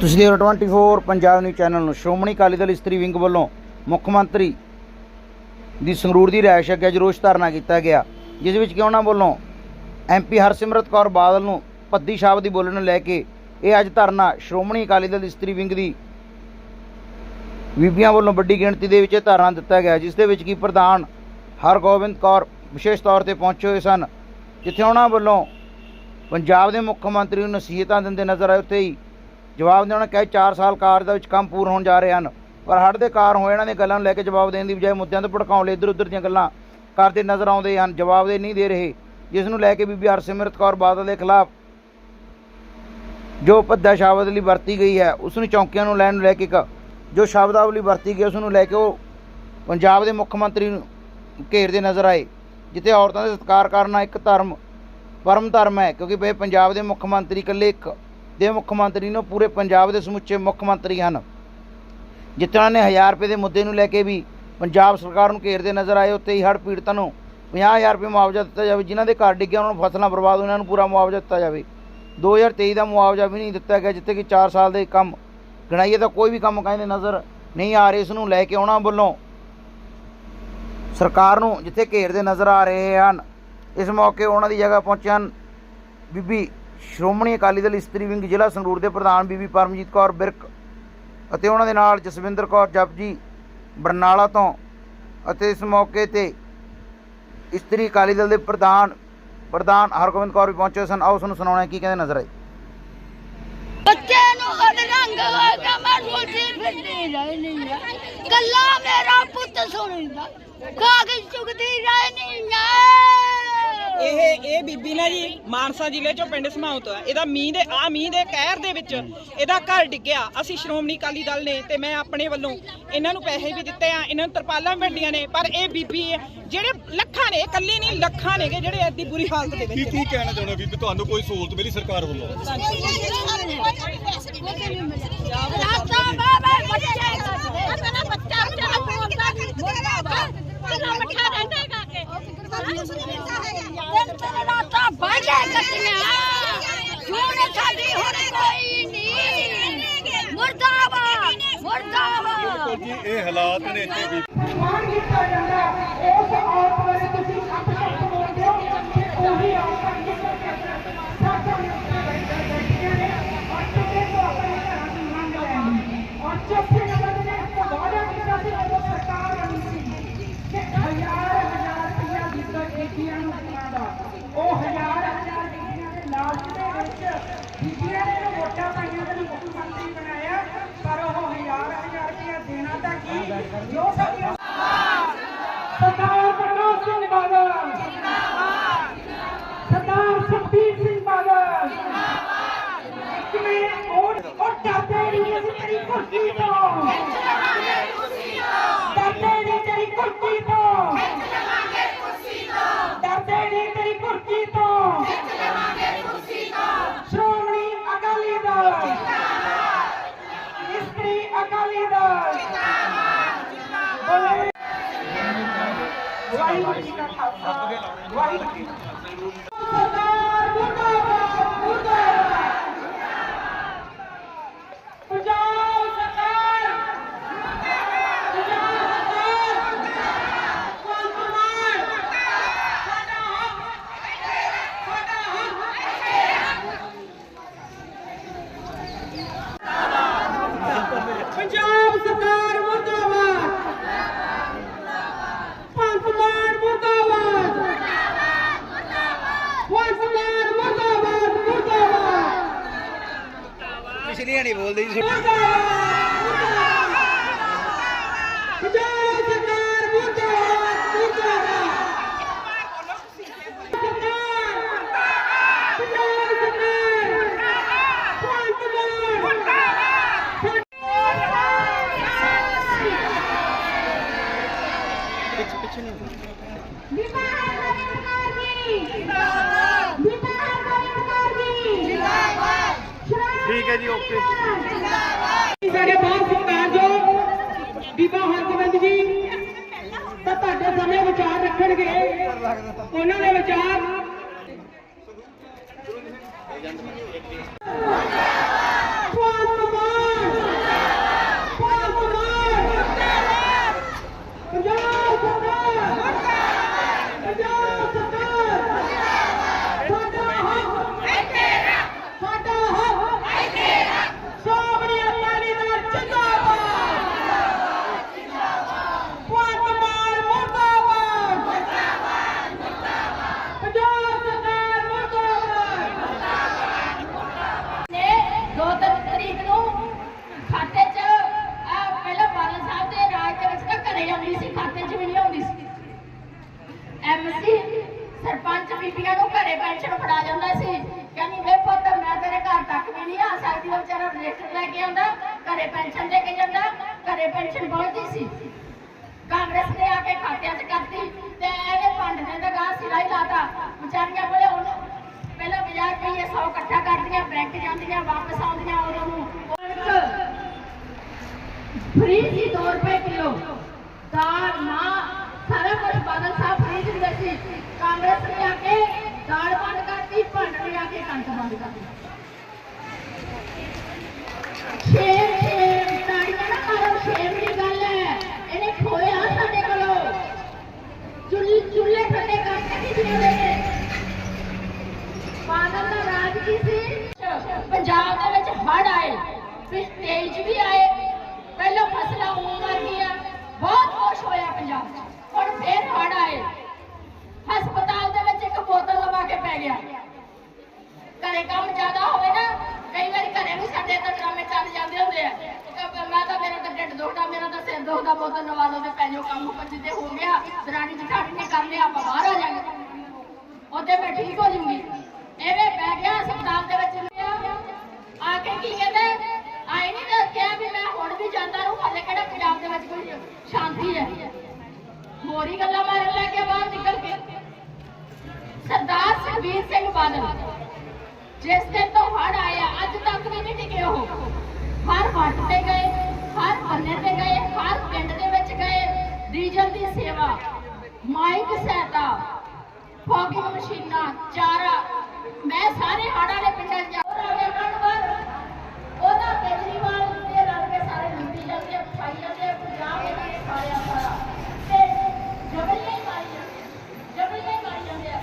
ਤੁਸੀਂ ਦੇਖ ਰਹੇ ਹੋ 24 ਪੰਜਾਬ ਨਿਊਜ਼ ਚੈਨਲ ਨੂੰ। ਸ਼੍ਰੋਮਣੀ ਅਕਾਲੀ ਦਲ ਇਸਤਰੀ ਵਿੰਗ ਵੱਲੋਂ ਮੁੱਖ ਮੰਤਰੀ ਦੀ ਸੰਗਰੂਰ ਦੀ ਰਿਹਾਇਸ਼ ਅੱਗੇ ਜਰੋਸ਼ ਰੋਸ ਧਰਨਾ ਕੀਤਾ ਗਿਆ, ਜਿਸ ਵਿੱਚ ਕਿ ਉਹਨਾਂ ਵੱਲੋਂ ਐਮਪੀ ਹਰਸਿਮਰਤ ਕੌਰ ਬਾਦਲ ਨੂੰ ਪੱਦੀ ਸ਼ਬਦ ਦੀ ਬੋਲਣ ਨੂੰ ਲੈ ਕੇ ਇਹ ਅੱਜ ਧਰਨਾ ਸ਼੍ਰੋਮਣੀ ਅਕਾਲੀ ਦਲ ਇਸਤਰੀ ਵਿੰਗ ਦੀ ਬੀਬੀਆਂ ਵੱਲੋਂ ਵੱਡੀ ਗਿਣਤੀ ਦੇ ਵਿੱਚ ਇਹ ਧਰਨਾ ਦਿੱਤਾ ਗਿਆ, ਜਿਸ ਦੇ ਵਿੱਚ ਕੀ ਪ੍ਰਧਾਨ ਹਰਗੋਬਿੰਦ ਕੌਰ ਵਿਸ਼ੇਸ਼ ਤੌਰ ਤੇ ਪਹੁੰਚੇ ਹੋਏ ਸਨ, ਜਿੱਥੇ ਉਹਨਾਂ ਵੱਲੋਂ ਪੰਜਾਬ ਦੇ ਮੁੱਖ ਮੰਤਰੀ ਨੂੰ ਨਸੀਹਤਾਂ ਦਿੰਦੇ ਨਜ਼ਰ ਆਏ, ਉੱਥੇ ਹੀ ਜਵਾਬ ਦੇ ਉਹਨਾਂ ਕਿਹਾ 4 ਸਾਲ ਕਾਰਜ ਦਾ ਵਿੱਚ ਕੰਮ ਪੂਰਨ ਹੋਣ ਜਾ ਰਹੇ ਹਨ। ਪਰ ਹੜ੍ਹ ਦੇ ਕਾਰਨ ਹੋਏ ਇਹਨਾਂ ਦੀਆਂ ਗੱਲਾਂ ਨੂੰ ਲੈ ਕੇ ਜਵਾਬ ਦੇਣ ਦੀ ਬਜਾਏ ਮੁੱਦਿਆਂ ਤੋਂ ਭੜਕਾਉਣ ਲਈ ਇੱਧਰ ਉੱਧਰ ਦੀਆਂ ਗੱਲਾਂ ਕਰਦੇ ਨਜ਼ਰ ਆਉਂਦੇ ਹਨ। ਜਵਾਬ ਦੇ ਨਹੀਂ ਦੇ ਰਹੇ। ਜਿਸ ਨੂੰ ਲੈ ਕੇ ਬੀਬੀ ਹਰਸਿਮਰਤ ਕੌਰ ਬਾਦਲ ਦੇ ਖਿਲਾਫ ਜੋ ਭੱਦਾ ਸ਼ਬਦ ਵਰਤੀ ਗਈ ਹੈ, ਉਸ ਨੂੰ ਚੌਂਕੀਆਂ ਨੂੰ ਲੈਣ ਨੂੰ ਲੈ ਕੇ ਇੱਕ ਜੋ ਸ਼ਬਦਾਵਲੀ ਵਰਤੀ ਗਈ, ਉਸ ਨੂੰ ਲੈ ਕੇ ਉਹ ਪੰਜਾਬ ਦੇ ਮੁੱਖ ਮੰਤਰੀ ਨੂੰ ਘੇਰਦੇ ਨਜ਼ਰ ਆਏ, ਜਿੱਥੇ ਔਰਤਾਂ ਦਾ ਸਤਿਕਾਰ ਕਰਨਾ ਇੱਕ ਧਰਮ, ਪਰਮ ਧਰਮ ਹੈ। ਕਿਉਂਕਿ ਇਹ ਪੰਜਾਬ ਦੇ ਮੁੱਖ ਮੰਤਰੀ ਇਕੱਲੇ ਇੱਕ ਦੇ ਮੁੱਖ ਮੰਤਰੀ ਨੂੰ ਪੂਰੇ ਪੰਜਾਬ ਦੇ ਸਮੁੱਚੇ ਮੁੱਖ ਮੰਤਰੀ ਹਨ। ਜਿੱਥੇ ਉਹਨਾਂ ਨੇ 1000 ਰੁਪਏ ਦੇ ਮੁੱਦੇ ਨੂੰ ਲੈ ਕੇ ਵੀ ਪੰਜਾਬ ਸਰਕਾਰ ਨੂੰ ਘੇਰਦੇ ਨਜ਼ਰ ਆਏ ਉੱਤੇ ਹੀ ਹੜ੍ਹ ਪੀੜਤਾਂ ਨੂੰ 50000 ਰੁਪਏ ਮੁਆਵਜ਼ਾ ਦਿੱਤਾ ਜਾਵੇ, ਜਿਨ੍ਹਾਂ ਦੇ ਘਰ ਡਿੱਗਿਆ, ਉਹਨਾਂ ਨੂੰ ਫਸਲਾਂ ਬਰਬਾਦ ਹੋਈਆਂ, ਉਹਨਾਂ ਨੂੰ ਪੂਰਾ ਮੁਆਵਜ਼ਾ ਦਿੱਤਾ ਜਾਵੇ। 2023 ਦਾ ਮੁਆਵਜ਼ਾ ਵੀ ਨਹੀਂ ਦਿੱਤਾ ਗਿਆ, ਜਿੱਥੇ ਕਿ 4 ਸਾਲ ਦੇ ਕੰਮ ਗਣਾਈਏ ਤਾਂ ਕੋਈ ਵੀ ਕੰਮ ਕਹਿੰਦੇ ਨਜ਼ਰ ਨਹੀਂ ਆ ਰਹੇ, ਇਸ ਨੂੰ ਲੈ ਕੇ ਉਹਨਾਂ ਵੱਲੋਂ ਸਰਕਾਰ ਨੂੰ ਜਿੱਥੇ ਘੇਰਦੇ ਨਜ਼ਰ ਆ ਰਹੇ ਹਨ, ਇਸ ਮੌਕੇ ਉਹਨਾਂ ਦੀ ਜਗ੍ਹਾ ਪਹੁੰਚੇ ਹਨ ਬੀਬੀ ਸ਼੍ਰੋਮਣੀ ਅਕਾਲੀ ਦਲ ਇਸਤਰੀ ਵਿੰਗ ਜ਼ਿਲ੍ਹਾ ਸੰਗਰੂਰ ਦੇ ਪ੍ਰਧਾਨ ਬੀਬੀ ਪਰਮਜੀਤ ਕੌਰ ਬਿਰਕ ਅਤੇ ਉਹਨਾਂ ਦੇ ਨਾਲ ਜਸਵਿੰਦਰ ਕੌਰ ਜਪਜੀ ਬਰਨਾਲਾ ਤੋਂ ਅਤੇ ਇਸ ਮੌਕੇ ਤੇ ਇਸਤਰੀ ਅਕਾਲੀ ਦਲ ਦੇ ਪ੍ਰਧਾਨ ਪ੍ਰਧਾਨ ਹਰਗੋਬਿੰਦ ਕੌਰ ਵੀ ਪਹੁੰਚੇ ਸਨ। ਆਓ ਤੁਹਾਨੂੰ ਸੁਣਾਉਣਾ ਕੀ ਕਹਿੰਦੇ ਨਜ਼ਰ ਆਏ? ਬੱਚੇ ਨੂੰ ਅਧਰੰਗ ਹੋਇਆ ਮੈਂ ਰੋਟੀ ਫਿਰਦੀ ਰਹਿਣੀ ਆ। ਕੱਲਾ ਮੇਰਾ ਪੁੱਤ ਸੁਣਦਾ। ਕਾਗਜ਼ ਚੁਗਦੀ ਰਹਿਣੀ ਆ। ਇਹ ਇਹ ਬੀਬੀ ਨਾ ਜੀ ਮਾਨਸਾ ਜ਼ਿਲ੍ਹੇ ਚੋਂ ਪਿੰਡ ਸਮਾਉ ਤੋਂ ਹੈ ਇਹਦਾ ਮੀਂਹ ਦੇ ਆ ਮੀਂਹ ਦੇ ਕਹਿਰ ਦੇ ਵਿੱਚ ਇਹਦਾ ਘਰ ਡਿੱਗਿਆ। ਅਸੀਂ ਸ਼੍ਰੋਮਣੀ ਅਕਾਲੀ ਦਲ ਨੇ ਤੇ ਮੈਂ ਆਪਣੇ ਵੱਲੋਂ ਇਹਨਾਂ ਨੂੰ ਪੈਸੇ ਵੀ ਦਿੱਤੇ ਆ। ਇਹਨਾਂ ਨੂੰ ਤਰਪਾਲਾਂ ਵੰਡੀਆਂ ਨੇ। ਪਰ ਇਹ ਬੀਬੀ ਜਿਹੜੇ ਲੱਖਾਂ ਨੇ ਇਕੱਲੀ ਨਹੀਂ ਲੱਖਾਂ ਨੇਗੇ ਜਿਹੜੇ ਐਡੀ ਬੁਰੀ ਹਾਲਤ ਦੇ ਵਿੱਚ ਕੀ ਕਹਿਣਾ ਚਾਹੁੰਦੇ ਵੀ ਤੁਹਾਨੂੰ ਕੋਈ ਸਹੂਲਤ ਮਿਲੀ ਸਰਕਾਰ ਵੱਲੋਂ ਰਾਤਾਂ ਬਾਬਾ ਬੱਚੇ ਕੱਟਦੇ ਬੱਚਾ ਵਿਚਾਰਾ ਬੋਲਦਾ ਨਹੀਂ ਮੁਰਦਾ ਕਿੰਨਾ ਮਿੱਠਾ ਰਹਿੰਦਾ ਹੈਗਾ ਕੇ ਦਿਨ ਤੇ ਰਾਤਾਂ ਬਾਜੇ ਕੱਟੀਆਂ ਹੁਣ ਸਾਡੀ ਹੁਣ ਕੋਈ ਨਹੀਂ ਮੁਰਦਾਬਾਦ ਮੁਰਦਾਬਾਦ ਜੀ ਇਹ ਹਾਲਾਤ ਨੇ ਇੱਥੇ ਵੀ ਸਨਮਾਨ ਕੀਤਾ ਜਾਂਦਾ ਹੈ। ਉਸ ਔਰਤ ਬਾਰੇ ਤੁਸੀਂ ਸੱਤ ਸ਼ਬਦ ਬੋਲਦੇ ਹੋ ਕਿ ਉਹੀ ਔਰਤਾਂ ਜਿਨ੍ਹਾਂ ਦੇ ਸੱਤ ਬੈਠੀਆਂ ਨੇ ਔਰ ਚੁੱਪੇ ਤੋਂ ਆਪਣੇ ਘਰਾਂ ਨੂੰ ਮੰਗ ਲੈਣੀ ਔਰ ਚੁੱਪੇ ਨਗਰ ਨੇ ਇੱਕ ਵਾਅਦਾ ਕੀਤਾ ਸੀ ਉਦੋਂ ਸਰਕਾਰ ਬਣੀ ਸੀ ਕਿ ਹਜ਼ਾਰ ਹਜ਼ਾਰ ਰੁਪਇਆ ਦਿੱਤਾ ਬੀਬੀਆਂ ਨੂੰ ਕੁੜੀਆਂ ਦਾ ਉਹ ਹਜ਼ਾਰ ਹਜ਼ਾਰ ਬੀਬੀਆਂ ਦੇ ਲਾਲਚ ਦੇ ਵਿੱਚ ਬੀਬੀਆਂ ਨੇ ਇਹਨੂੰ ਵੋਟਾਂ ਪਾਈਆਂ ਤੇ ਮੁੱਖ ਮੰਤਰੀ ਬਣਾਇਆ ਪਰ ਉਹ ਹਜ਼ਾਰ ਹਜ਼ਾਰ ਰੁਪਇਆ ਦੇਣਾ ਤਾਂ ਕੀ ਜੋ ਸਾਡੀਆਂ ਸਰਦਾਰ ਪ੍ਰਕਾਸ਼ ਸਿੰਘ ਬਾਦਲ ਜਿੰਦਾਬਾਦ ਸਰਦਾਰ ਸੁਖਬੀਰ ਸਿੰਘ ਬਾਦਲ ਜਿੰਦਾਬਾਦ ਕਿਵੇਂ ਉਹ ਉਹ ਡਰਦੇ ਨਹੀਂ ਅਸੀਂ ਤੇਰੀ ਕੁਰਸੀ ਤੋਂ ਡਰਦੇ ਨਹੀਂ ਤੇਰੀ ਕੁਰਸੀ ਤੋਂ ਡਰਦੇ ਨਹੀਂ ਤੇਰੀ ਕੁਰਸੀ ਤੋਂ ਸ਼੍ਰੋਮਣੀ ਅਕਾਲੀ ਦਲ ਇਸਤਰੀ ਅਕਾਲੀ ਦਲ ਬੋਲੇ ਵਾਹਿਗੁਰੂ ਜੀ ਕਾ ਵਾਹਿਗੁਰੂ ਜੀ ਕੀ ਫਤਿਹ ਸਰਦਾਰ ਮੁਰਦਾਬਾਦ ਮੁਰਦਾਬਾਦ ਪੰਜਾਬ ਸਰਕਾਰ ਮੁਰਦਾਬਾਦ ਪੰਜਾਬ ਸਰਕਾਰ ਕੰਪਰਮਾਈਜ਼ ਸਾਡਾ ਹੱਕ ਸਾਡਾ ਹੱਕ ਪੰਜਾਬ ਸਰਕਾਰ ਮੁਰਦਾਬਾਦ ਪੰਜ ਮਾਨ ਮੁਰਦਾਬਾਦ ਪੰਜ ਮਾਨ ਮੁਰਦਾਬਾਦ ਮੁਰਦਾਬਾਦ ਪਿਛਲੀਆਂ ਨਹੀਂ ਬੋਲਦੇ ਜੀ ਮੁਰਦਾਬਾਦ ਮੁਰਦਾਬਾਦ ਪੰਜਾਬ ਸਰਕਾਰ ਮੁਰਦਾਬਾਦ ਮੁਰਦਾਬਾਦ ਸਰਕਾਰ ਪੰਜਾਬ ਸਰਕਾਰ ਪੰਜ ਮਾਨ ਬਿਮਾਰ ਸਰਕਾਰ ਜੀ ਜਿੰਦਾਬਾਦ ਬਿਮਾਰ ਸਰਕਾਰ ਜੀ ਜਿੰਦਾਬਾਦ ਠੀਕ ਹੈ ਜੀ ਓਕੇ ਸਾਡੇ ਬਹੁਤ ਸਤਿਕਾਰਯੋਗ ਬੀਬਾ ਹਰਗੋਬਿੰਦ ਜੀ ਤਾਂ ਤੁਹਾਡੇ ਸਾਹਮਣੇ ਵਿਚਾਰ ਰੱਖਣਗੇ। ਉਹਨਾਂ ਦੇ ਵਿਚਾਰ ਬੀਬੀਆਂ ਨੂੰ ਘਰੇ ਪੈਨਸ਼ਨ ਫੜਾ ਜਾਂਦਾ ਸੀ। ਕਹਿੰਦੀ ਵੇ ਪੁੱਤ, ਮੈਂ ਤੇਰੇ ਘਰ ਤੱਕ ਵੀ ਨਹੀਂ ਆ ਸਕਦੀ। ਉਹ ਵਿਚਾਰਾ ਰਿਲੇਸ਼ਨ ਲੈ ਕੇ ਆਉਂਦਾ, ਘਰੇ ਪੈਨਸ਼ਨ ਦੇ ਕੇ ਜਾਂਦਾ, ਘਰੇ ਪੈਨਸ਼ਨ ਪਹੁੰਚਦੀ ਸੀ। ਕਾਂਗਰਸ ਨੇ ਆ ਕੇ ਖਾਤਿਆਂ 'ਚ ਕਰਤੀ ਤੇ ਇਹਨੇ ਫੰਡ ਦੇ ਦਗਾ ਸਿਲਾਈ ਲਾਤਾ। ਵਿਚਾਰੀਆਂ ਕੋਲੇ ਉਹਨੂੰ ਪਹਿਲਾਂ 50 ਰੁਪਏ 100 ਇਕੱਠਾ ਕਰਦੀਆਂ, ਬੈਂਕ ਜਾਂਦੀਆਂ, ਵਾਪਸ ਆਉਂਦੀਆਂ ਉਹਨਾਂ ਨੂੰ ਫ੍ਰੀ ਸੀ 2 ਰੁਪਏ ਕਿਲੋ। ਦਾਲ ਮਾਂ ਸਾਰਾ ਕੁਝ ਬਾਦਲ ਸਾਹਿਬ ਫ੍ਰੀ ਦਿੰਦੇ ਸੀ। ਕਾਂਗਰਸ ਨੇ ਆ ਕੇ ਦਾਲ ਬੰਦ ਕਰਤੀ, ਭੰਡ ਨੇ ਆ ਕੇ ਕਣਕ ਬੰਦ ਕਰਤੀ। ਸ਼ੇਰ ਸ਼ੇਰ, ਤਾੜੀਆਂ ਨਾ ਮਾਰੋ, ਸ਼ੇਰ ਦੀ ਗੱਲ ਹੈ। ਇਹਨੇ ਖੋਇਆ ਸਾਡੇ ਕੋਲੋਂ। ਚੁੱਲ੍ਹੇ ਚੁੱਲ੍ਹੇ ਥੱਲੇ ਕਰਕੇ ਕੀ ਜਿਉਂਦੇ ਬਾਦਲ ਦਾ ਰਾਜ ਕੀ ਸੀ? ਪੰਜਾਬ ਦੇ ਵਿੱਚ ਹੜ ਆਏ, ਫਿਰ ਤੇਜ ਵੀ ਆਏ ਪਹਿਲਾਂ ਫਸਲਾਂ ਉਂ ਮਰ ਗਈਆਂ ਬਹੁਤ ਕੁਛ ਹੋਇਆ ਪੰਜਾਬ 'ਚ ਹੁਣ ਆਏ। ਹਸਪਤਾਲ ਦੇ ਵਿੱਚ ਇੱਕ ਬੋਤਲ ਲਵਾ ਕੇ ਪੈ ਗਿਆ। ਘਰੇ ਕੰਮ ਜ਼ਿਆਦਾ ਹੋਵੇ ਨਾ, ਕਈ ਵਾਰੀ ਘਰੇ ਵੀ ਸਾਡੇ ਤਾਂ ਡਰਾਮੇ ਚੱਲ ਜਾਂਦੇ ਹੁੰਦੇ ਆ। ਮੈਂ ਤਾਂ ਮੇਰਾ ਤਾਂ ਢਿੱਡ ਦੁਖਦਾ, ਮੇਰਾ ਤਾਂ ਸਿਰ ਦੁਖਦਾ, ਬੋਤਲ ਲਵਾ ਲਓ ਤੇ ਪੈ ਜਾਓ ਕੰਮ। ਪੰਜ ਤੇ ਹੋ ਗਿਆ, ਦਰਾਣੀ ਜਠਾਣੀ ਨੇ ਕਰ ਲਿਆ, ਆਪਾਂ ਬਾਹਰ ਆ ਜਾਾਂਗੇ। ਉਹਦੇ ਮੈਂ ਠੀਕ ਹੋ ਜੂੰਗੀ। ਐਵੇਂ ਪੈ ਗਿਆ ਹਸਪਤਾਲ ਦੇ ਵਿੱਚ ਆ ਕੇ ਕੀ ਕਹਿੰਦੇ? ਆਈ ਨਹੀਂ ਤਾਂ ਕਿਹਾ ਵੀ ਮੈਂ ਹੁਣ ਵੀ ਜਾਂਦਾ ਰਹੂੰ, ਹਾਲੇ ਕਿਹੜਾ ਪੰਜਾਬ ਦੇ ਵਿੱਚ ਕੋਈ ਸ਼ਾਂਤੀ ਹੈ। ਹੋਰ ਹੀ ਗੱਲਾਂ ਮਾਰਨ ਲੱਗ ਗਿਆ, ਬਾਹਰ ਨਿਕਲ ਕੇ। ਸਰਦਾਰ ਸੁਖਬੀਰ ਸਿੰਘ ਬਾਦਲ, ਜਿਸ ਦਿਨ ਤੋਂ ਹੜ ਆਇਆ, ਅੱਜ ਤੱਕ ਵੀ ਨਹੀਂ ਟਿਕੇ ਉਹ। ਹਰ ਵੱਟ ਤੇ ਗਏ, ਹਰ ਬੰਨੇ ਤੇ ਗਏ, ਹਰ ਪਿੰਡ ਦੇ ਵਿੱਚ ਗਏ, ਡੀਜ਼ਲ ਦੀ ਸੇਵਾ, ਮਾਈਕ ਸਹਾਇਤਾ ਫੋਗਿੰਗ ਮਸ਼ੀਨਾਂ, ਚਾਰਾ। ਮੈਂ ਸਾਰੇ ਹੜ੍ਹਾਂ ਦੇ ਪਿੰਡਾਂ ਜਾ ਆ ਗਿਆ ਕਣਵਰ ਉਹਦਾ ਕੇਜਰੀਵਾਲ ਦੇ ਰਲ ਕੇ ਸਾਰੇ ਲੁੱਟੀ ਜਾਂਦੇ ਆ ਖਾਈ ਜਾਂਦੇ ਆ ਪੰਜਾਬ ਇਹਨਾਂ ਨੇ ਖਾਇਆ ਸਾਰਾ ਤੇ ਜਬਰੀਆਂ ਹੀ ਮਾਰੀ ਜਾਂਦੇ ਆ, ਜਬਰੀਆਂ ਹੀ ਮਾਰੀ ਜਾਂਦੇ ਆ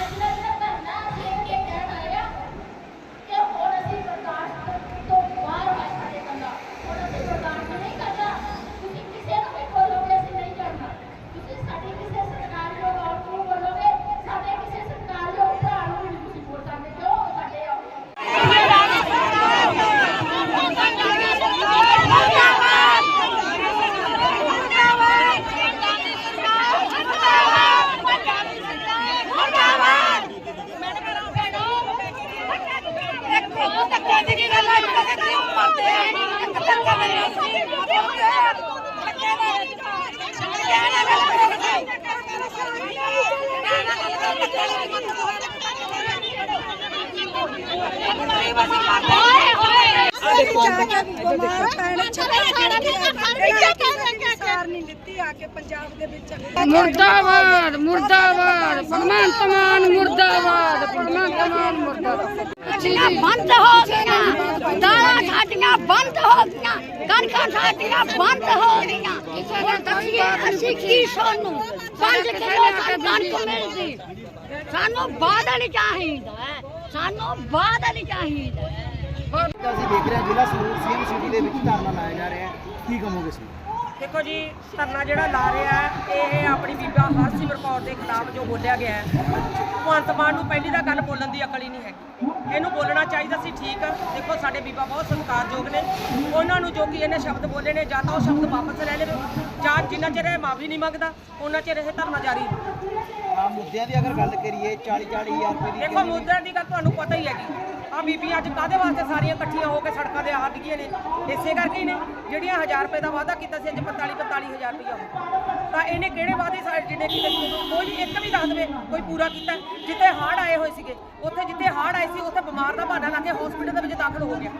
ਅੱਜ ਦਾ ਜਿਹੜਾ ਧਰਨਾ ਦੇਖ ਕੇ ਕਹਿਣ ਆਏ ਆ ਕਿ ਹੁਣ ਅਸੀਂ ਬਰਦਾਸ਼ਤ ਤੋਂ ਬਾਹਰ ਆ ਸਾਡੇ ਕੰਦਾ ਹੁਣ ਅਸੀਂ ਬਰਦਾਸ਼ਤ ਨਹੀਂ ਕਰਨਾ ਤੁਸੀਂ ਕਿਸੇ ਨੂੰ ਵੀ ਬੋਲੋਗੇ ਅਸੀਂ ਨਹੀਂ ਕਰਨਾ ਤੁਸੀਂ ਸਾਡੀ ਕਿਸੇ ਸਰਕਾਰਯੋਗ ਔਰਤ ਨੂੰ ਬੋਲੋਗੇ ਸਾਡੇ ਕਿਸੇ ਸਰਕਾਰਯੋਗ ਭਰਾ ਨੂੰ ਵੀ ਨਹੀਂ ਤੁਸੀਂ ਬੋਲ ਸਕਦੇ ਕਿਉਂ ਸਾਡੇ ਆ ਸਰਕਾਰ ਨਹੀਂ ਦਿੱਤੀ ਆ ਕੇ ਪੰਜਾਬ ਦੇ ਵਿੱਚ। ਮੁਰਦਾਬਾਦ ਮੁਰਦਾਬਾਦ ਭਗਵੰਤ ਮਾਨ ਮੁਰਦਾਬਾਦ ਭਗਵੰਤ ਮਾਨ ਮੁਰਦਾਬਾਦ। ਸਾਡੀਆਂ ਬੰਦ ਹੋ ਗਈਆਂ। ਦਾਲਾਂ ਸਾਡੀਆਂ ਬੰਦ ਹੋ ਗਈਆਂ। ਕਣਕਾਂ ਸਾਡੀਆਂ ਬੰਦ ਹੋ ਗਈਆਂ। ਹੁਣ ਦੱਸੀਏ ਅਸੀਂ ਕੀ ਸਾਨੂੰ? 5 ਕਿਲੋ ਕਣਕ ਮਿਲਦੀ। ਸਾਨੂੰ ਬਾਦਲ ਚਾਹੀਦਾ ਸਾਨੂੰ ਬਾਦਲ ਚਾਹੀਦਾ ਅਸੀਂ ਦੇਖ ਰਹੇ ਹਾਂ ਜ਼ਿਲ੍ਹਾ ਸੰਗਰੂਰ ਸੀਐਮ ਸਿਟੀ ਦੇ ਵਿੱਚ ਧਰਨਾ ਲਾਇਆ ਜਾ ਰਿਹਾ ਹੈ। ਕੀ ਕਹੋਗੇ ਸੀ ਦੇਖੋ ਜੀ ਧਰਨਾ ਜਿਹੜਾ ਲਾ ਰਿਹਾ ਹੈ ਇਹ ਆਪਣੀ ਬੀਬਾ ਹਰਸਿਮਰ ਕੌਰ ਦੇ ਖਿਲਾਫ ਜੋ ਬੋਲਿਆ ਗਿਆ ਹੈ ਭਗਵੰਤ ਮਾਨ ਨੂੰ ਪਹਿਲੀ ਤਾਂ ਗੱਲ ਬੋਲਣ ਦੀ ਅਕਲ ਹੀ ਨਹੀਂ ਹੈਗੀ। ਇਹਨੂੰ ਬੋਲਣਾ ਚਾਹੀਦਾ ਸੀ ਠੀਕ ਦੇਖੋ ਸਾਡੇ ਬੀਬਾ ਬਹੁਤ ਸਤਿਕਾਰਯੋਗ ਨੇ। ਉਹਨਾਂ ਨੂੰ ਜੋ ਕਿ ਇਹਨੇ ਸ਼ਬਦ ਬੋਲੇ ਨੇ ਜਾਂ ਤਾਂ ਉਹ ਸ਼ਬਦ ਵਾਪਸ ਲੈ ਲਵੇ ਜਾਂ ਜਿੰਨਾ ਚਿਰ ਇਹ ਮਾਫੀ ਨਹੀਂ ਮੰਗਦਾ ਉਹਨਾਂ ਚਿਰ ਇਹ ਧਰਨਾ ਜਾਰੀ ਮੁੱਦਿਆਂ ਦੀ ਅਗਰ ਗੱਲ ਕਰੀਏ 40 40000 ਰੁਪਏ ਦੀ ਦੇਖੋ ਮੁੱਦਿਆਂ ਦੀ ਗੱਲ ਤੁਹਾਨੂੰ ਪਤਾ ਹੀ ਹੈਗੀ। ਆ ਬੀਬੀਆਂ ਅੱਜ ਕਾਦੇ ਵਾਸਤੇ ਸਾਰੀਆਂ ਇਕੱਠੀਆਂ ਹੋ ਕੇ ਸੜਕਾਂ ਤੇ ਆ ਗਈਆਂ ਨੇ? ਇਸੇ ਕਰਕੇ ਹੀ ਨੇ। ਜਿਹੜੀਆਂ 1000 ਰੁਪਏ ਦਾ ਵਾਅਦਾ ਕੀਤਾ ਸੀ, ਅੱਜ 45 45000 ਰੁਪਏ ਹੋ ਤਾਂ ਇਹਨੇ ਕਿਹੜੇ ਵਾਅਦੇ ਸਾਰੇ ਜਿਹੜੇ ਕੀਤੇ ਸੀ? ਕੋਈ ਇੱਕ ਵੀ ਦੱਸ ਦੇਵੇ, ਕੋਈ ਪੂਰਾ ਕੀਤਾ। ਜਿੱਥੇ ਹਾੜ ਆਏ ਹੋਏ ਸੀਗੇ, ਉੱਥੇ ਜਿੱਥੇ ਹਾੜ ਆਏ ਸੀ, ਉੱਥੇ ਬਿਮਾਰ ਦਾ ਬਹਾਨਾ ਲਾ ਕੇ ਹਸਪੀਟਲ ਦੇ ਵਿੱਚ ਦਾਖਲ ਹੋ ਗਿਆ।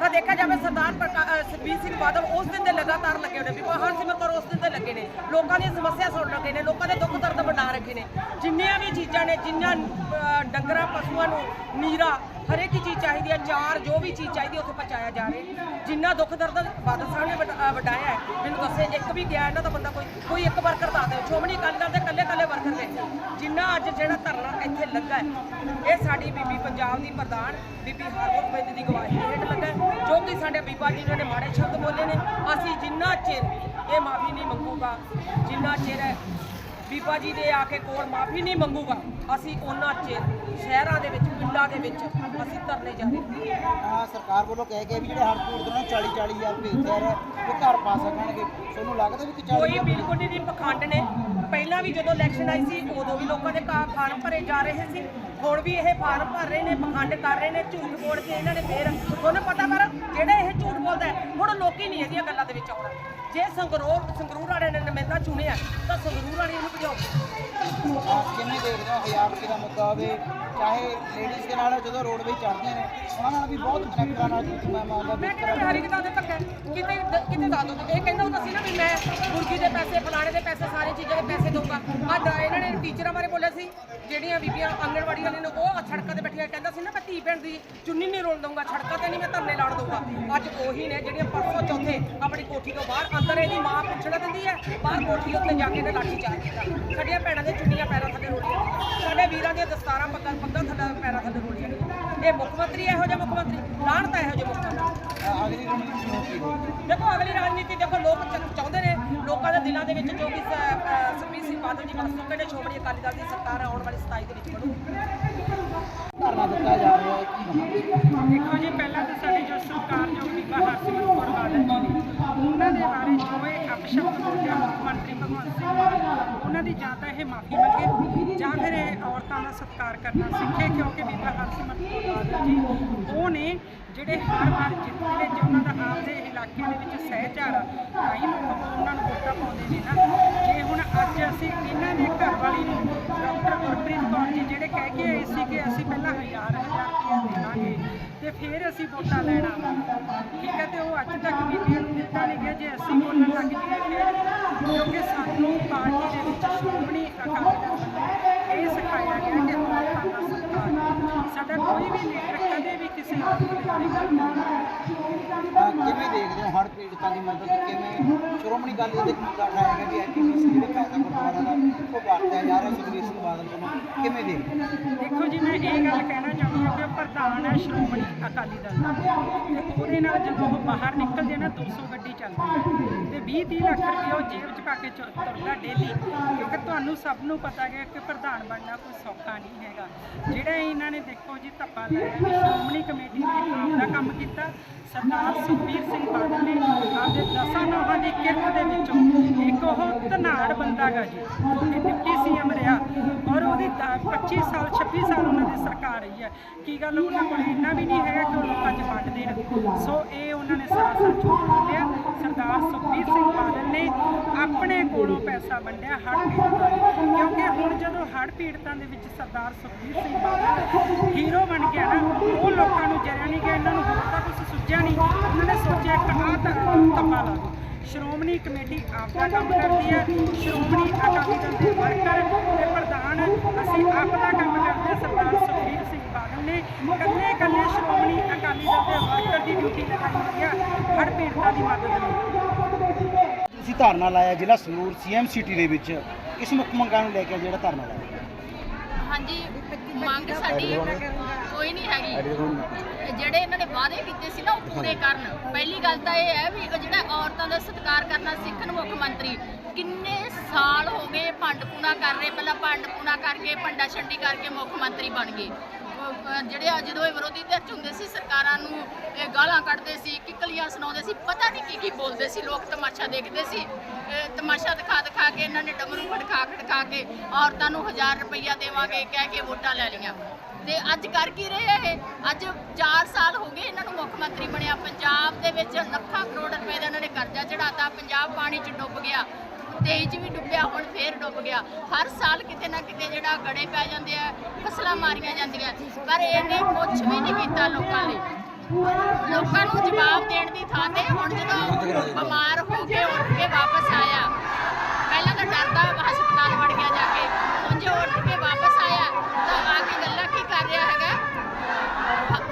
ਤਾਂ ਦੇਖਿਆ ਜਾਵੇ, ਸਰਦਾਰ ਪ੍ਰਕਾ- ਸੁਖਬੀਰ ਸਿੰਘ ਬਾਦਲ ਉਸ ਦਿਨ ਦੇ ਲਗਾਤਾਰ ਲੱਗੇ ਹੋਏ ਨੇ। ਵੀ ਹਰਸਿਮਰ ਕੌਰ ਉਸ ਦਿਨ ਦੇ ਲੱਗੇ ਨੇ। ਲੋਕਾਂ ਦੀਆਂ ਸਮੱਸਿਆ ਸੁਣ ਲੱਗੇ ਨੇ। ਲੋਕਾਂ ਦੇ ਦੁੱਖ ਦਰਦ ਬਣਾ ਰੱਖੇ ਨੇ। ਜਿੰਨੀਆਂ ਵੀ ਚੀਜ਼ਾਂ ਨੇ, ਜਿੰਨਾਂ ਡੰਗਰਾਂ, ਪਸ਼ੂਆਂ ਨੂੰ ਨੀਰਾ ਹਰੇਕ ਹੀ ਚੀਜ਼ ਚਾਹੀਦੀ ਹੈ ਚਾਰ ਜੋ ਵੀ ਚੀਜ਼ ਚਾਹੀਦੀ ਹੈ, ਉੱਥੇ ਪਹੁੰਚਾਇਆ ਜਾ ਰਿਹਾ ਜਿੰਨਾ ਦੁੱਖ ਦਰਦ ਬਾਦਲ ਸਾਹਿਬ ਨੇ ਵਟ- ਵਟਾਇਆ ਹੈ, ਮੈਨੂੰ ਦੱਸੇ ਇੱਕ ਵੀ ਗਿਆ, ਇਹਨਾਂ ਦਾ ਬੰਦਾ ਕੋਈ ਕੋਈ ਇੱਕ ਵਰਕਰ ਦੱਸ ਦਿਓ। ਸ਼੍ਰੋਮਣੀ ਅਕਾਲੀ ਦਲ ਦੇ ਕੱਲੇ ਕੱਲੇ ਵਰਕਰ ਨੇ। ਜਿੰਨਾ ਅੱਜ ਜਿਹੜਾ ਧਰਨਾ ਇੱਥੇ ਲੱਗਾ ਇਹ ਸਾਡੀ ਬੀਬੀ ਪੰਜਾਬ ਦੀ ਪ੍ਰਧਾਨ ਬੀਬੀ ਹਰਗੋਬਿੰਦ ਦੀ ਗਵਾਹੀ ਹੇਠ ਲੱਗਾ ਜੋ ਕਿ ਸਾਡੇ ਬੀਬਾ ਜੀ ਨੇ ਮਾੜੇ ਸ਼ਬਦ ਬੋਲੇ ਨੇ। ਅਸੀਂ ਜਿੰਨਾ ਚਿਰ ਇਹ ਮਾਫੀ ਨਹੀਂ ਮੰਗੂਗਾ, ਜਿੰਨਾ ਚਿਰ ਬੀਬਾ ਜੀ ਦੇ ਆ ਕੇ ਕੋਲ ਮਾਫੀ ਨਹੀਂ ਮੰਗੂਗਾ। ਅਸੀਂ ਉਹਨਾਂ ਚਿਰ ਸ਼ਹਿਰਾਂ ਦੇ ਵਿੱਚ ਪਿੰਡਾਂ ਦੇ ਵਿੱਚ ਅਸੀਂ ਧਰਨੇ ਜਾਰੀ ਆ ਸਰਕਾਰ ਵੱਲੋਂ ਕਹਿ ਕੇ ਵੀ ਜਿਹੜੇ ਹੜ੍ਹ ਪੀੜਤ ਨੇ 40 40000 ਰੁਪਏ ਦਿੱਤੇ ਰਹੇ ਉਹ ਘਰ ਪਾ ਸਕਣਗੇ। ਤੁਹਾਨੂੰ ਲੱਗਦਾ ਵੀ ਕਿ 40 ਕੋਈ ਬਿਲਕੁਲ ਨਹੀਂ ਪਖੰਡ ਨੇ। ਪਹਿਲਾਂ ਵੀ ਜਦੋਂ ਇਲੈਕਸ਼ਨ ਆਈ ਸੀ ਉਦੋਂ ਵੀ ਲੋਕਾਂ ਦੇ ਕਾ- ਫਾਰਮ ਭਰੇ ਜਾ ਰਹੇ ਸੀ। ਹੁਣ ਵੀ ਇਹ ਫਾਰਮ ਭਰ ਰਹੇ ਨੇ ਪਖੰਡ ਕਰ ਰਹੇ ਨੇ ਝੂਠ ਬੋਲ ਕੇ ਇਹਨਾਂ ਨੇ ਫੇਰ ਤੁਹਾਨੂੰ ਪਤਾ ਪਰ ਜਿਹੜੇ ਇਹ ਝੂਠ ਬੋਲਦਾ ਹੈ, ਹੁਣ ਲੋਕੀ ਨਹੀਂ ਇਹਦੀਆਂ ਗੱਲਾਂ ਦੇ ਵਿੱਚ ਆਉਣਾ ਜੇ ਸੰਗਰੂਰ ਸੰਗਰੂਰ ਵਾਲੇ ਨੇ ਨਮਿੰਦਾ ਚੁਣਿਆ, ਤਾਂ ਸੰਗਰੂਰ ਵਾਲੇ ਨੂੰ ਭਜਾਓ। ਅਹ ਕਿਵੇਂ ਦੇਖਦੇ ਹੋ? ਹਜ਼ਾਰ ਰੁਪਏ ਦਾ ਮੁੱਦਾ ਹੋਵੇ ਚਾਹੇ ਲੇਡੀਜ਼ ਦੇ ਨਾਲ ਜਦੋਂ ਰੋਡਵੇਜ਼ ਚੜ੍ਹਦੀਆਂ ਨੇ ਉਹਨਾਂ ਨਾਲ ਵੀ ਬਹੁਤ ਕਨੈਕਟਰਾਂ ਨਾਲ ਕੀ ਮੈਂ ਆਉਂਦਾ ਮੈਂ ਕਿਹਾ ਯਾਰੀ ਕਿਤਾ ਦੇ ਧੱਕਾ ਹੈ। ਕਿਤੇ ਦ- ਕਿਤੇ ਦੱਸ ਦੋ ਇਹ ਕਹਿੰਦਾ ਹੁੰਦਾ ਸੀ ਨਾ ਵੀ ਮੈਂ ਮੁਰਗੀ ਦੇ ਪੈਸੇ ਫਲਾਣੇ ਦੇ ਪੈਸੇ ਸਾਰੀ ਚੀਜ਼ਾਂ ਦੇ ਪੈਸੇ ਦਊਂਗਾ। ਅੱਜ ਇਹਨਾਂ ਨੇ ਟੀਚਰਾਂ ਬਾਰੇ ਬੋਲਿਆ ਸੀ ਜਿਹੜੀਆਂ ਬੀਬੀਆਂ ਆਂਗਣਵਾੜੀ ਵਾਲੇ ਨੇ ਉਹ ਸੜਕਾਂ ਤੇ ਬੈਠੀਆਂ। ਕਹਿੰਦਾ ਸੀ ਨਾ ਮੈਂ ਧੀ ਭੈਣ ਦੀ ਚੁੰਨੀ ਨਹੀਂ ਰੋਲ ਦਊਂਗਾ ਸੜਕਾਂ ਤੇ ਨਹੀਂ ਮੈਂ ਧਰਨੇ ਲਾਣ ਦਊਂਗਾ। ਅੱਜ ਉਹੀ ਨੇ ਜਿਹੜੀਆਂ ਪਰਸੋਂ ਚੌਥੇ ਆਪਣੀ ਕੋਠੀ ਤੋਂ ਬਾਹਰ ਅੰਦਰ ਇਹਦੀ ਮਾਂ ਪੁੱਛਣਾ ਦਿੰਦੀ ਹੈ ਬਾਹਰ ਕੋਠੀ ਉੱਤੇ ਜਾ ਕੇ ਤੇ ਲਾਠੀ ਚਾਰਜ ਕੀਤਾ। ਸਾਡੀਆਂ ਭੈਣਾਂ ਦੀਆਂ ਚੁੰਨੀਆਂ ਪੈਰਾਂ ਥੱਲੇ ਰੋਲੀਆਂ ਸਾਡੇ ਵੀਰਾਂ ਦੀਆਂ ਦਸਤਾਰਾਂ ਪੱਗਾਂ ਪੱਗਾਂ ਥੱਲੇ ਪੈਰਾਂ ਥੱਲੇ ਰੋਲੀਆਂ ਇਹ ਮੁੱਖ ਮੰਤਰੀ ਇਹੋ ਜਿਹਾ ਮੁੱਖ ਮੰਤਰੀ ਲਾਹਣਤ ਹੈ ਇਹੋ ਜਿਹੇ ਮੁੱਖ ਮੰਤਰੀ। ਅਗਲੀ ਨੂੰ ਦੇਖੋ ਰਾਜਨੀਤੀ ਦੇਖੋ ਲੋਕ ਚਾਹੁੰਦੇ ਨੇ ਲੋਕਾਂ ਦੇ ਦਿਲਾਂ ਦੇ ਵਿੱਚ ਜੋ ਕਿ ਸ- ਅ, ਸੁਖਬੀਰ ਸਿੰਘ ਬਾਦਲ ਜੀ ਵੱਲੋਂ ਕਹਿੰਦੇ ਸ਼੍ਰੋਮਣੀ ਅਕਾਲੀ ਦਲ ਦੀ ਸਰਕਾਰ ਆਉਣ ਵਾਲੀ 27 ਦੇ ਵਿੱਚ ਬਣੂ। ਧਰਨਾ ਦਿੱਤਾ ਜਾ ਰਿਹਾ ਹੈ ਕੀ ਦੇਖੋ ਜੀ ਪਹਿਲਾਂ ਤਾਂ ਸਾਡੀ ਜੋ ਸਰਕਾਰ ਜੋ ਬੀਬਾ ਹਰਸਿਮਰਤ ਕੌਰ ਬਾਦਲ ਜੀ ਨੇ ਉਹਨਾਂ ਦੇ ਬਾਰੇ ਜੋ ਸ਼ਬਦ ਅਪਸ਼ਬਦ ਬੋਲਿਆ ਮੁੱਖ ਮੰਤਰੀ ਭਗਵੰਤ ਸਿੰਘ ਮਾਨ ਉਹਨਾਂ ਦੀ ਜਾਂ ਤਾਂ ਇਹ ਮਾਫੀ ਮੰਗੇ ਜਾਂ ਫਿਰ ਇਹ ਔਰਤਾਂ ਦਾ ਸਤਿਕਾਰ ਕਰਨਾ ਸਿੱਖੇ ਕਿਉਂਕਿ ਬੀਬਾ ਹਰਸਿਮਰਤ ਕੌਰ ਬਾਦਲ ਜੀ। ਉਹ ਨੇ ਜਿਹੜੇ ਹਰ ਵਾਰ ਜਿੱਤਦੇ ਨੇ ਜੇ ਉਹਨਾਂ ਦਾ ਆਪਦੇ ਇਲਾਕੇ ਦੇ ਵਿੱਚ ਸਹਿਚਾਰ ਆ, ਤਾਂ ਹੀ ਲੋਕ ਉਹਨਾਂ ਨੂੰ ਵੋਟਾਂ ਪਾਉਂਦੇ ਨੇ ਨਾ। ਜੇ ਹੁਣ ਅੱਜ ਅਸੀਂ ਇਹਨਾਂ ਦੇ ਘਰ ਵਾਲੀ ਨੂੰ ਡਾਕਟਰ ਗੁਰਪ੍ਰੀਤ ਕੌਰ ਜੀ ਜਿਹੜੇ ਕਹਿ ਕੇ ਆਏ ਸੀ ਕਿ ਅਸੀਂ ਪਹਿਲਾਂ ਹਜ਼ਾਰ ਹਜ਼ਾਰ ਰੁਪਏ ਦੇਵਾਂਗੇ ਤੇ ਫਿਰ ਅਸੀਂ ਵੋਟਾਂ ਲੈਣਾ ਠੀਕ ਹੈ, ਤੇ ਉਹ ਅੱਜ ਤੱਕ ਬੀਬੀਆਂ ਨੂੰ ਦਿੱਤਾ ਨਹੀਂ ਗਿਆ, ਜੇ ਅਸੀਂ ਬੋਲਣ ਲੱਗ ਜਾਈਏ ਫਿਰ ਕਿਉਂਕਿ ਸਾਨੂੰ ਪਾਰਟੀ ਦੇ ਵਿੱਚ ਸ਼੍ਰੋਮਣੀ ਅਕਾਲੀ ਦਲ ਇਹ ਸਿਖਾਇਆ ਗਿਆ ਕਿ ਸਾਡਾ ਕੋਈ ਵੀ ਲੀਡਰ ਕਿਵੇਂ ਦੇਖਦੇ ਹੋ ਹਰ ਪੀੜਤਾਂ ਦੀ ਮਦਦ ਕਿਵੇਂ ਸ਼੍ਰੋਮਣੀ ਅਕਾਲੀ ਦਲ ਦੇ ਮੁੱਦਾ ਉਠਾਇਆ ਗਿਆ ਵੀ ਐਨਟੀਪੀਸੀ ਜਿਹੜੇ ਪੈਸਾ ਗੁਰਦੁਆਰਾ ਦਾ ਉਹ ਵਰਤਿਆ ਜਾ ਰਿਹਾ ਸੁਖਬੀਰ ਸਿੰਘ ਬਾਦਲ ਵੱਲੋਂ? ਕਿਵੇਂ ਦੇਖਦੇ ਹੋ? ਦੇਖੋ ਜੀ, ਮੈਂ ਇਹ ਗੱਲ ਕਹਿਣਾ ਚਾਹੁੰਦੀ ਹਾਂ ਕਿ ਪ੍ਰਧਾਨ ਹੈ ਸ਼੍ਰੋਮਣੀ ਅਕਾਲੀ ਦਲ ਦਾ। ਤੇ ਉਹਦੇ ਨਾਲ ਜਦੋਂ ਉਹ ਬਾਹਰ ਨਿਕਲਦੇ ਨਾ 200 ਗੱਡੀ ਚੱਲਦੀ ਹੈ। ਤੇ 20 30 ਲੱਖ ਰੁਪਏ ਉਹ ਜੇਬ 'ਚ ਪਾ ਕੇ ਚ- ਤੁਰਦਾ ਡੇਲੀ ਕਿਉਂਕਿ ਤੁਹਾਨੂੰ ਸਭ ਨੂੰ ਪਤਾ ਹੈ ਕਿ ਪ੍ਰਧਾਨ ਬਣਨਾ ਕੋਈ ਸੌਖਾ ਨਹੀਂ ਹੈਗਾ। ਜਿਹੜਾ ਇਹਨਾਂ ਨੇ ਦੇਖੋ ਜੀ ਧੱਪਾ ਲਾਇਆ ਵੀ ਸ਼੍ਰੋਮਣੀ ਕਮੇਟੀ ਨੇ ਆਪ ਕੰਮ ਕੀਤਾ। ਸਰਦਾਰ ਸੁਖਬੀਰ ਸਿੰਘ ਬਾਦਲ ਨੇ ਆਪਦੇ ਦਸਾਂ ਨੌਹਾਂ ਦੀ ਕਿਰਤ ਦੇ ਵਿੱਚੋਂ ਇੱਕ ਉਹ ਧਨਾੜ ਬੰਦਾ ਗਾ ਜੀ ਇਹ ਡਿਪਟੀ ਸੀਐਮ ਰਿਹਾ ਔਰ ਉਹਦੀ ਦ- 25 ਸਾਲ 26 ਸਾਲ ਉਹਨਾਂ ਦੀ ਸਰਕਾਰ ਰਹੀ ਹੈ। ਕੀ ਗੱਲ ਉਹਨਾਂ ਕੋਲ ਇੰਨਾ ਵੀ ਨਹੀਂ ਹੈਗਾ ਕਿ ਉਹ ਲੋਕਾਂ 'ਚ ਵੰਡ ਦੇਣ। ਸੋ ਇਹ ਉਹਨਾਂ ਨੇ ਸਰਾਸਰ ਝੂਠ ਬੋਲਿਆ ਸਰਦਾਰ ਸੁਖਬੀਰ ਸਿੰਘ ਬਾਦਲ ਨੇ ਆਪਣੇ ਕੋਲੋਂ ਪੈਸਾ ਵੰਡਿਆ ਹੜ੍ਹ ਪੀੜਤਾਂ ਲਈ ਕਿਉਂਕਿ ਹੁਣ ਜਦੋਂ ਹੜ੍ਹ ਪੀੜਤਾਂ ਦੇ ਵਿੱਚ ਸਰਦਾਰ ਸੁਖਬੀਰ ਸਿੰਘ ਬਾਦਲ ਹੀਰੋ ਬਣ ਗਿਆ ਨਾ, ਉਹ ਲੋਕਾਂ ਨੂੰ ਜਰਿਆ ਨਹੀਂ ਗਿਆ, ਇਹਨਾਂ ਨੂੰ ਹੋਰ ਤਾਂ ਕੁਝ ਸੁੱਝਿਆ ਨਹੀਂ। ਉਹਨਾਂ ਨੇ ਸੋਚਿਆ ਕਿ ਆਹ ਤਾਂ ਤੱਪਾ ਲਾ ਦਿਓ। ਸ਼੍ਰੋਮਣੀ ਕਮੇਟੀ ਆਪ ਦਾ ਕੰਮ ਕਰਦੀ ਹੈ। ਸ਼੍ਰੋਮਣੀ ਅਕਾਲੀ ਦਲ ਦੇ ਵਰਕਰ ਤੇ ਪ੍ਰਧਾਨ ਅਸੀਂ ਆਪ ਦਾ ਕੰਮ ਕਰਦੇ ਹਾਂ। ਸਰਦਾਰ ਸੁਖਬੀਰ ਸਿੰਘ ਬਾਦਲ ਨੇ ਇਕੱਲੇ ਇਕੱਲੇ ਸ਼੍ਰੋਮਣੀ ਅਕਾਲੀ ਦਲ ਦੇ ਵਰਕਰ ਦੀ ਡਿਊਟੀ ਲਗਾਈ ਹੋਈ ਹੈ। ਹੜ੍ਹ ਪੀੜਤਾਂ ਦੀ ਮਦਦ ਲਈ। ਤੁਸੀਂ ਧਰਨਾ ਲਾਇਆ ਜ਼ਿਲ੍ਹਾ ਸੰਗਰੂਰ ਸੀਐਮ ਸਿਟੀ ਦੇ ਵਿੱਚ। ਇਸ ਮੁੱਖ ਮੰਗਾਂ ਨੂੰ ਲੈ ਕੇ ਜਿਹੜਾ ਧਰਨਾ ਲਾਇਆ। ਹਾਂਜੀ ਮੰਗ ਸਾਡੀ ਕੋਈ ਨਹੀਂ ਹੈਗੀ। ਜਿਹੜੇ ਇਹਨਾਂ ਨੇ ਵਾਅਦੇ ਕੀਤੇ ਸੀ ਨਾ ਉਹ ਪੂਰੇ ਕਰਨ। ਪਹਿਲੀ ਗੱਲ ਤਾਂ ਇਹ ਹੈ ਵੀ ਉਹ ਜਿਹੜਾ ਔਰਤਾਂ ਦਾ ਸਤਿਕਾਰ ਕਰਨਾ ਸਿੱਖਣ ਮੁੱਖ ਮੰਤਰੀ, ਕਿੰਨੇ ਸਾਲ ਹੋ ਗਏ ਭੰਡ ਪੂਣਾ ਕਰ ਰਹੇ, ਪਹਿਲਾਂ ਭੰਡ ਪੂਣਾ ਕਰਕੇ ਭੰਡਾ ਛੰਡੀ ਕਰਕੇ ਮੁੱਖ ਮੰਤਰੀ ਬਣ ਗਏ। ਜਿਹੜੇ ਆ ਜਦੋਂ ਵਿਰੋਧੀ ਧਿਰ 'ਚ ਹੁੰਦੇ ਸੀ, ਸਰਕਾਰਾਂ ਨੂੰ ਇਹ ਗਾਲਾਂ ਕੱਢਦੇ ਸੀ, ਕਿੱਕਲੀਆਂ ਸੁਣਾਉਂਦੇ ਸੀ, ਪਤਾ ਨਹੀਂ ਕੀ ਕੀ ਬੋਲਦੇ ਸੀ, ਲੋਕ ਤਮਾਸ਼ਾ ਦੇਖਦੇ ਸੀ। ਇਹ ਤਮਾਸ਼ਾ ਦਿਖਾ ਦਿਖਾ ਕੇ ਇਹਨਾਂ ਨੇ ਡਮਰੂ ਖੜਕਾ ਖੜਕਾ ਕੇ ਔਰਤਾਂ ਨੂੰ 1000 ਰੁਪਈਆ ਦੇਵਾਂਗੇ, ਕਹਿ ਕੇ ਵੋਟਾਂ ਲੈ ਲਈਆਂ। ਤੇ ਅੱਜ ਕਰ ਕੀ ਰਹੇ ਇਹ? ਅੱਜ 4 ਸਾਲ ਹੋ ਗਏ ਇਹਨਾਂ ਨੂੰ ਮੁੱਖ ਮੰਤਰੀ ਬਣਿਆ। ਪੰਜਾਬ ਦੇ ਵਿੱਚ ਲੱਖਾਂ ਕਰੋੜ ਰੁਪਏ ਦਾ ਇਹਨਾਂ ਨੇ ਕਰਜ਼ਾ ਚੜਾਤਾ ਪੰਜਾਬ ਪਾਣੀ 'ਚ ਡੁੱਬ ਗਿਆ। ਤੇਜ ਵੀ ਡੁੱਬਿਆ, ਹੁਣ ਫੇਰ ਡੁੱਬ ਗਿਆ। ਹਰ ਸਾਲ ਕਿਤੇ ਨਾ ਕਿਤੇ ਜਿਹੜਾ ਗੜੇ ਪੈ ਜਾਂਦੇ ਆ, ਫਸਲਾਂ ਮਾਰੀਆਂ ਜਾਂਦੀਆਂ। ਪਰ ਇਹਨੇ ਕੁਝ ਵੀ ਨਹੀਂ ਕੀਤਾ ਲੋਕਾਂ ਲਈ ਲੋਕਾਂ ਨੂੰ ਜਵਾਬ ਦੇਣ ਦੀ ਥਾਂ ਤੇ ਹੁਣ ਜਦੋਂ ਬਿਮਾਰ ਹੋ ਕੇ ਉੱਠ ਕੇ ਵਾਪਸ ਆਇਆ, ਪਹਿਲਾਂ ਤਾਂ ਡਰਦਾ ਹਸਪਤਾਲ ਵੜ ਗਿਆ ਜਾ ਕੇ। ਹੁਣ ਜੇ ਉੱਠ ਕੇ ਵਾਪਸ ਆਇਆ, ਤਾਂ ਆ ਕੇ ਗੱਲਾਂ ਕੀ ਕਰ ਰਿਹਾ ਹੈਗਾ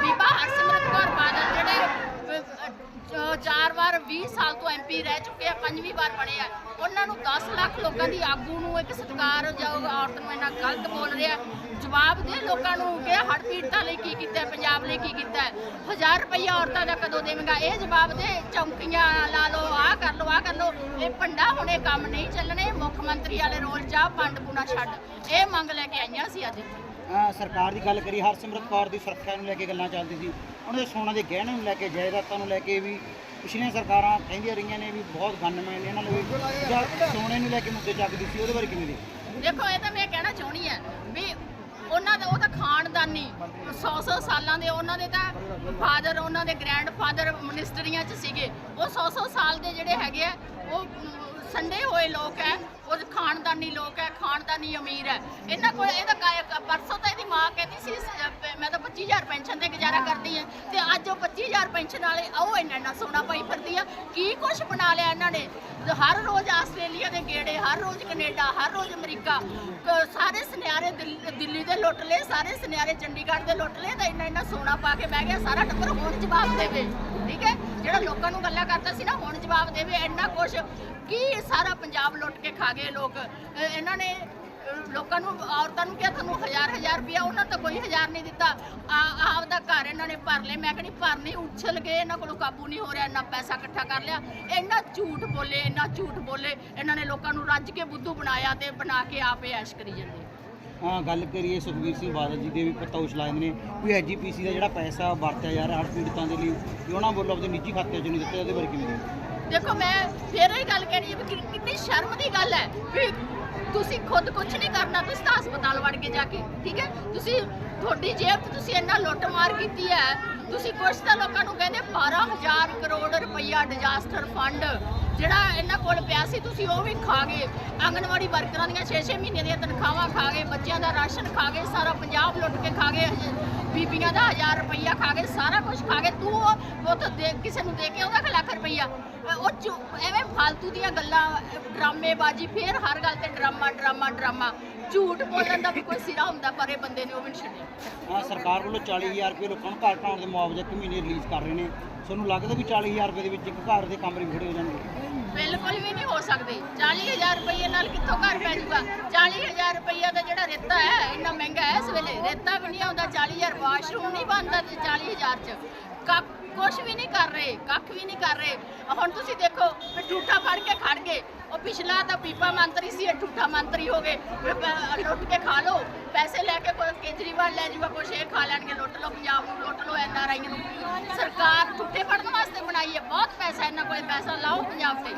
ਬੀਬਾ ਹਰਸਿਮਰਤ ਕੌਰ ਬਾਦਲ ਜਿਹੜੇ ਅਹ, ਜੋ ਚਾਰ ਵਾਰ 20 ਸਾਲ ਤੋਂ ਐਮਪੀ ਰਹਿ ਚੁੱਕੇ ਆ, ਪੰਜਵੀਂ ਵਾਰ ਬਣੇ ਆ। ਉਹਨਾਂ ਨੂੰ 10 ਲੱਖ ਲੋਕਾਂ ਦੀ ਆਗੂ ਨੂੰ ਇੱਕ ਸਤਿਕਾਰਯੋਗ ਔਰਤ ਨੂੰ ਇੰਨਾ ਗਲਤ ਬੋਲ ਰਿਹਾ ਜਵਾਬ ਦੇ ਲੋਕਾਂ ਨੂੰ ਕਿ ਹੜ ਪੀੜਤਾਂ ਲਈ ਕੀ ਕੀਤਾ ਪੰਜਾਬ ਲਈ ਕੀ ਕੀਤਾ ਹੈ। ਰੁਪਈਆ ਔਰਤਾਂ ਦਾ ਕਦੋਂ ਦੇਵੇਂਗਾ? ਇਹ ਜਵਾਬ ਦੇ ਚੌਂਕੀਆਂ ਲਾ ਲਓ, ਆਹ ਕਰ ਲਓ, ਆਹ ਕਰ ਲਓ। ਇਹ ਭੰਡਾ ਹੁਣੇ ਕੰਮ ਨਹੀਂ ਚੱਲਣੇ, ਮੁੱਖ ਮੰਤਰੀ ਵਾਲੇ ਰੋਲ 'ਚ ਪੰਡ ਪੁਣਾ ਛੱਡ। ਇਹ ਮੰਗ ਲੈ ਕੇ ਆਈਆਂ ਸੀ ਅੱਜ। ਸਰਕਾਰ ਦੀ ਗੱਲ ਕਰੀ ਹਰਸਿਮਰਤ ਕੌਰ ਦੀ ਸੁਰੱਖਿਆ ਨੂੰ ਲੈ ਕੇ ਗੱਲਾਂ ਚੱਲਦੀ ਸੀ। ਉਹਨਾਂ ਦੇ ਸੋਨਾ ਦੇ ਗਹਿਣੇ ਨੂੰ ਲੈ ਕੇ, ਜਾਇਦਾਦਾਂ ਨੂੰ ਲੈ ਕੇ ਵੀ ਪਿਛਲੀਆਂ ਸਰਕਾਰਾਂ ਕਹਿੰਦੀਆਂ ਰਹੀਆਂ ਨੇ ਵੀ ਬਹੁਤ ਗਨਮੈਨ ਨੇ ਇਹਨਾਂ ਨੂੰ ਵੀ ਜਾਂ ਸੋਨੇ ਨੂੰ ਲੈ ਕੇ ਮੁੱਦੇ ਚੱਕਦੀ ਸੀ, ਉਹਦੇ ਬਾਰੇ ਕਿਵੇਂ ਦੇ ਦੇਖੋ, ਇਹ ਤਾਂ ਮੈਂ ਕਹਿਣਾ ਚਾਹੁੰਦੀ ਆ ਵੀ ਉਹਨਾਂ ਦਾ, ਉਹ ਤਾਂ ਖਾਨਦਾਨੀ 100-100 ਸਾਲਾਂ ਦੇ ਉਹਨਾਂ ਦੇ ਤਾਂ ਫਾਦਰ ਉਹਨਾਂ ਦੇ ਗ੍ਰੈਂਡਫਾਦਰ ਮਿਨਿਸਟਰੀਆਂ 'ਚ ਸੀਗੇ। ਉਹ 100-100 ਸਾਲ ਦੇ ਜਿਹੜੇ ਹੈਗੇ ਆ, ਉਹ ਸੰਡੇ ਹੋਏ ਲੋਕ ਹੈ ਉਹ ਖਾਨਦਾਨੀ ਲੋਕ ਹੈ, ਖਾਨਦਾਨੀ ਅਮੀਰ ਹੈ। ਇਹਨਾਂ ਕੋਲ ਇਹਦਾ ਪਰਸੋਂ ਤਾਂ ਇਹਦੀ ਮਾਂ ਕਹਿੰਦੀ ਸੀ, ਸ- ਮੈਂ ਤਾਂ 25000 ਪੈਨਸ਼ਨ ਤੇ ਗੁਜ਼ਾਰਾ ਕਰਦੀ ਹਾਂ ਤੇ ਅੱਜ ਉਹ 25000 ਪੈਨਸ਼ਨ ਵਾਲੇ ਉਹ ਇੰਨਾ ਇੰਨਾ ਸੋਨਾ ਪਾਈ ਫਿਰਦੀ ਆ। ਕੀ ਕੁਛ ਬਣਾ ਲਿਆ ਇਹਨਾਂ ਨੇ? ਹਰ ਰੋਜ਼ ਆਸਟ੍ਰੇਲੀਆ ਦੇ ਗੇੜੇ, ਹਰ ਰੋਜ਼ ਕੈਨੇਡਾ, ਹਰ ਰੋਜ਼ ਅਮਰੀਕਾ, ਕ- ਸਾਰੇ ਸੁਨਿਆਰੇ ਦਿੱਲੀ ਦਿੱਲੀ ਦੇ ਲੁੱਟ ਲਏ, ਸਾਰੇ ਸੁਨਿਆਰੇ ਚੰਡੀਗੜ੍ਹ ਦੇ ਲੁੱਟ ਲਏ ਤਾਂ ਇੰਨਾ ਇੰਨਾ ਸੋਨਾ ਪਾ ਕੇ ਬਹਿ ਗਿਆ, ਸਾਰਾ ਟੱਬਰ ਹੁਣ ਜਵਾਬ ਦੇਵੇ। ਠੀਕ ਹੈ? ਜਿਹੜਾ ਲੋਕਾਂ ਨੂੰ ਗੱਲਾਂ ਕਰਦਾ ਸੀ ਨਾ, ਹੁਣ ਜਵਾਬ ਦੇਵੇ ਇੰਨਾ ਕੁਛ ਕੀ ਸਾਰਾ ਪੰਜਾਬ ਲੁੱਟ ਕੇ ਖਾ ਗਏ ਲੋਕ। ਇਹਨਾਂ ਨੇ ਲੋਕਾਂ ਨੂੰ, ਔਰਤਾਂ ਨੂੰ ਕਿਹਾ, ਤੁਹਾਨੂੰ ਹਜ਼ਾਰ ਹਜ਼ਾਰ ਰੁਪਇਆ, ਉਹਨਾਂ ਤਾਂ ਕੋਈ ਹਜ਼ਾਰ ਨਹੀਂ ਦਿੱਤਾ। ਆਪ ਦਾ ਘਰ ਇਹਨਾਂ ਨੇ ਭਰ ਲਏ ਮੈਂ ਕਹਿੰਦੀ, ਭਰ ਨਹੀਂ, ਉਛਲ ਗਏ ਇਹਨਾਂ ਕੋਲੋਂ ਕਾਬੂ ਨਹੀਂ ਹੋ ਰਿਹਾ, ਇੰਨਾ ਪੈਸਾ ਇਕੱਠਾ ਕਰ ਲਿਆ। ਇੰਨਾ ਝੂਠ ਬੋਲੇ, ਇੰਨਾ ਝੂਠ ਬੋਲੇ, ਇਹਨਾਂ ਨੇ ਲੋਕਾਂ ਨੂੰ ਰੱਜ ਕੇ ਬੁੱਧੂ ਬਣਾਇਆ ਤੇ ਬਣਾ ਕੇ ਆਪੇ ਐਸ਼ ਕਰੀ ਜਾਂਦੇ ਗੱਲ ਕਰੀਏ ਸੁਖਬੀਰ ਸਿੰਘ ਬਾਦਲ ਜੀ ਦੇ ਵੀ ਪਤੌਸ਼ ਲਾਏ ਨੇ, ਵੀ ਐਜੀਪੀਸੀ ਦਾ ਜਿਹੜਾ ਪੈਸਾ ਵਰਤਿਆ ਜਾ ਰਿਹਾ ਹੜ੍ਹ ਪੀੜਤਾਂ ਦੇ ਲਈ, ਵੀ ਉਹਨਾਂ ਵੱਲੋਂ ਆਪਣੇ ਨਿੱਜੀ ਖਾਤੇ 'ਚ ਨਹੀਂ ਦਿੱਤੇ ਉਹਦੇ ਬਾਰੇ ਕਿਵੇਂ ਦੇਖੋ, ਮੈਂ ਫੇਰ ਇਹ ਗੱਲ ਕਹਿਣੀ ਰਹੀ ਕਿ- ਕਿੰਨੀ ਸ਼ਰਮ ਦੀ ਗੱਲ ਹੈ ਵੀ ਤੁਸੀਂ ਖੁਦ ਕੁਝ ਨਹੀਂ ਕਰਨਾ, ਤੁਸੀਂ ਤਾਂ ਹਸਪਤਾਲ ਵੜ ਕੇ ਜਾ ਕੇ, ਠੀਕ ਹੈ? ਤੁਸੀਂ ਤੁਹਾਡੀ ਜੇਬ 'ਚ ਤੁਸੀਂ ਇੰਨਾ ਲੁੱਟ ਮਾਰ ਕੀਤੀ ਹੈ, ਤੁਸੀਂ ਕੁਛ ਤਾਂ ਲੋਕਾਂ ਨੂੰ ਕਹਿੰਦੇ 12000 ਕਰੋੜ ਰੁਪਈਆ ਡਿਜ਼ਾਸਟਰ ਫੰਡ ਜਿਹੜਾ ਇਹਨਾਂ ਕੋਲ ਪਿਆ ਸੀ, ਤੁਸੀਂ ਉਹ ਵੀ ਖਾ ਗਏ ਆਂਗਣਵਾੜੀ ਵਰਕਰਾਂ ਦੀਆਂ 6-6 ਮਹੀਨੇ ਦੀਆਂ ਤਨਖਾਹਾਂ ਖਾ ਗਏ ਬੱਚਿਆਂ ਦਾ ਰਾਸ਼ਨ ਖਾ ਗਏ ਸਾਰਾ ਪੰਜਾਬ ਲੁੱਟ ਕੇ ਖਾ ਗਏ ਬੀਬੀਆਂ ਦਾ 1000 ਰੁਪਈਆ ਖਾ ਗਏ ਸਾਰਾ ਕੁਝ ਖਾ ਗਏ ਤੂੰ ਉਹ ਤਾਂ ਦੇ, ਕਿਸੇ ਨੂੰ ਦੇ ਕੇ ਉਹਦਾ ਲੱਖ ਰੁਪਈਆ? ਉਹ ਚੁ- ਐਵੇਂ ਫालतू ਦੀਆਂ ਗੱਲਾਂ, ਡਰਾਮੇਬਾਜ਼ੀ, ਫੇਰ ਹਰ ਗੱਲ ਤੇ ਡਰਾਮਾ ਡਰਾਮਾ ਡਰਾਮਾ। ਝੂਠ ਬੋਲਣ ਦਾ ਵੀ ਕੋਈ ਸਿਰਾ ਹੁੰਦਾ ਪਰ ਇਹ ਬੰਦੇ ਨੇ ਉਹ ਵੀ ਨਹੀਂ ਛੱਡਿਆ। ਹਾਂ ਸਰਕਾਰ ਵੱਲੋਂ 40000 ਰੁਪਏ ਲੋਕਾਂ ਨੂੰ ਘਰ ਢਾਉਣ ਦੇ ਮੁਆਵਜ਼ਾ ਇੱਕ ਮਹੀਨੇ ਰਿਲੀਜ਼ ਕਰ ਰਹੇ ਨੇ। ਤੁਹਾਨੂੰ ਲੱਗਦਾ ਵੀ 40000 ਰੁਪਏ ਦੇ ਵਿੱਚ ਇੱਕ ਘਰ ਦੇ ਕਮਰੇ ਖੜੇ ਹੋ ਜਾਣਗੇ। ਬਿਲਕੁਲ ਵੀ ਨਹੀਂ ਹੋ ਸਕਦੇ। 40000 ਰੁਪਏ ਨਾਲ ਕਿੱਥੋਂ ਘਰ ਪੈ ਜਾਊਗਾ? 40000 ਰੁਪਏ ਦਾ ਜਿਹੜਾ ਰੇਤਾ ਹੈ ਇੰਨਾ ਮਹਿੰਗਾ ਹੈ ਇਸ ਵੇਲੇ। ਰੇਤਾ ਵੀ ਨਹੀਂ ਆਉਂਦਾ 40000 ਵਾਸ਼ਰੂਮ ਨਹੀਂ ਬਣਦਾ ਤੇ 40000 ਚ। ਕੱਖ ਕੁਛ ਵੀ ਨਹੀਂ ਕਰ ਰਹੇ ਕੱਖ ਵੀ ਨਹੀਂ ਕਰ ਰਹੇ। ਹੁਣ ਤੁਸੀਂ ਦੇਖੋ ਠੂਠਾ ਫੜ ਕੇ ਖੜ ਗਏ। ਉਹ ਪਿਛਲਾ ਤਾਂ ਪੀਪਾ ਮੰਤਰੀ ਸੀ, ਇਹ ਠੂਠਾ ਮੰਤਰੀ ਹੋ ਗਏ। ਲੁੱਟ ਕੇ ਖਾ ਲਓ। ਪੈਸੇ ਲੈ ਕੇ ਕੋਈ ਕੇਜਰੀਵਾਲ ਲੈ ਜਾਊਗਾ ਕੁਛ ਇਹ ਖਾ ਲੈਣਗੇ, ਲੁੱਟ ਲਓ, ਪੰਜਾਬ ਨੂੰ ਲੁੱਟ ਲਓ, ਐਨ ਆਰ ਆਈਆਂ ਨੂੰ। ਸਰਕਾਰ ਠੂਠੇ ਫੜਨ ਵਾਸਤੇ ਬਣਾਈ ਹੈ, ਬਹੁਤ ਪੈਸਾ ਇਹਨਾਂ ਕੋਲ, ਪੈਸਾ ਲਾਓ ਪੰਜਾਬ ਤੇ।